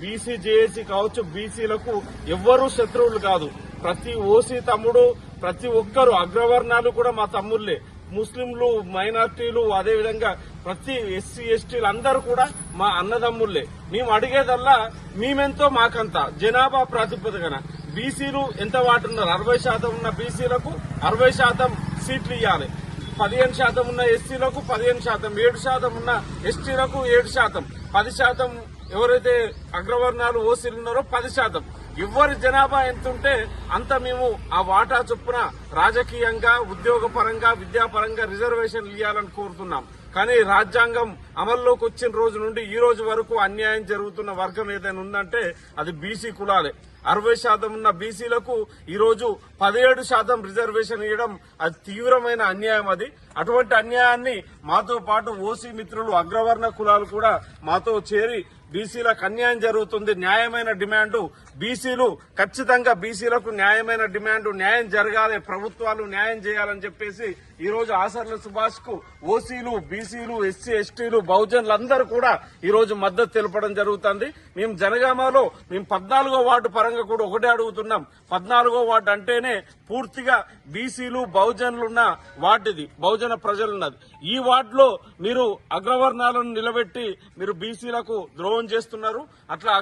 BC JAC కావచ్చు బీసీలకు ఎవ్వరూ శత్రువులు కాదు. ప్రతి ఓసీ తమ్ముడు ప్రతి ఒక్కరు అగ్రవర్ణాలు కూడా మా తమ్ముళ్ళే ముస్లింలు మైనార్టీలు అదేవిధంగా ప్రతి ఎస్సీ ఎస్టీలు అందరూ కూడా మా అన్నదమ్ముళ్ళే మేము అడిగేదల్లా మేమెంతో మాకంత. జనాభా ప్రాతిపదికన. బీసీలు ఎంత వాటున్నారు? అరవై శాతం ఉన్న బీసీలకు అరవై శాతం సీట్లు ఇవ్వాలి పదిహేను శాతం ఉన్న ఎస్సీలకు పదిహేను శాతం. ఏడు శాతం ఉన్న ఎస్టీలకు ఏడు శాతం. పది శాతం ఎవరైతే అగ్రవర్ణాలు ఓసీలు ఉన్నారో పది శాతం. ఎవరి జనాభా ఎంత ఉంటే అంత మేము ఆ వాటా చొప్పున రాజకీయంగా ఉద్యోగపరంగా విద్యాపరంగా రిజర్వేషన్లు ఇవ్వాలని కోరుతున్నాం. కానీ రాజ్యాంగం అమల్లోకి వచ్చిన రోజు నుండి ఈ రోజు వరకు అన్యాయం జరుగుతున్న వర్గం ఏదైనా ఉందంటే అది బీసీ కులాలే. అరవై శాతం ఉన్న బీసీలకు ఈరోజు పదిహేడు శాతం రిజర్వేషన్ ఇవ్వడం అది తీవ్రమైన అన్యాయం అది. అటువంటి అన్యాయాన్ని మాతో పాటు ఓసీ మిత్రులు అగ్రవర్ణ కులాలు కూడా మాతో చేరి బీసీలకు అన్యాయం జరుగుతుంది. న్యాయమైన డిమాండ్ బీసీలు ఖచ్చితంగా బీసీలకు న్యాయమైన డిమాండ్ న్యాయం జరగాలి ప్రభుత్వాలు న్యాయం చేయాలని చెప్పేసి ఈరోజు ఆసర్ల సుభాష్కు ఓసీలు బీసీలు ఎస్సీ ఎస్టీలు బహుజనులు అందరూ కూడా ఈ రోజు మద్దతు తెలపడం జరుగుతుంది. మేము జనగామలో మేము పద్నాలుగో వార్డు పరంగా కూడా ఒకటే అడుగుతున్నాం. పద్నాలుగో వార్డు అంటేనే పూర్తిగా బీసీలు బహుజనులున్న వార్డు ఇది బహుజన ప్రజలున్నది. ఈ వార్డులో మీరు అగ్రవర్ణాలను నిలబెట్టి మీరు బీసీలకు ద్రోహం చేస్తున్నారు. అట్లా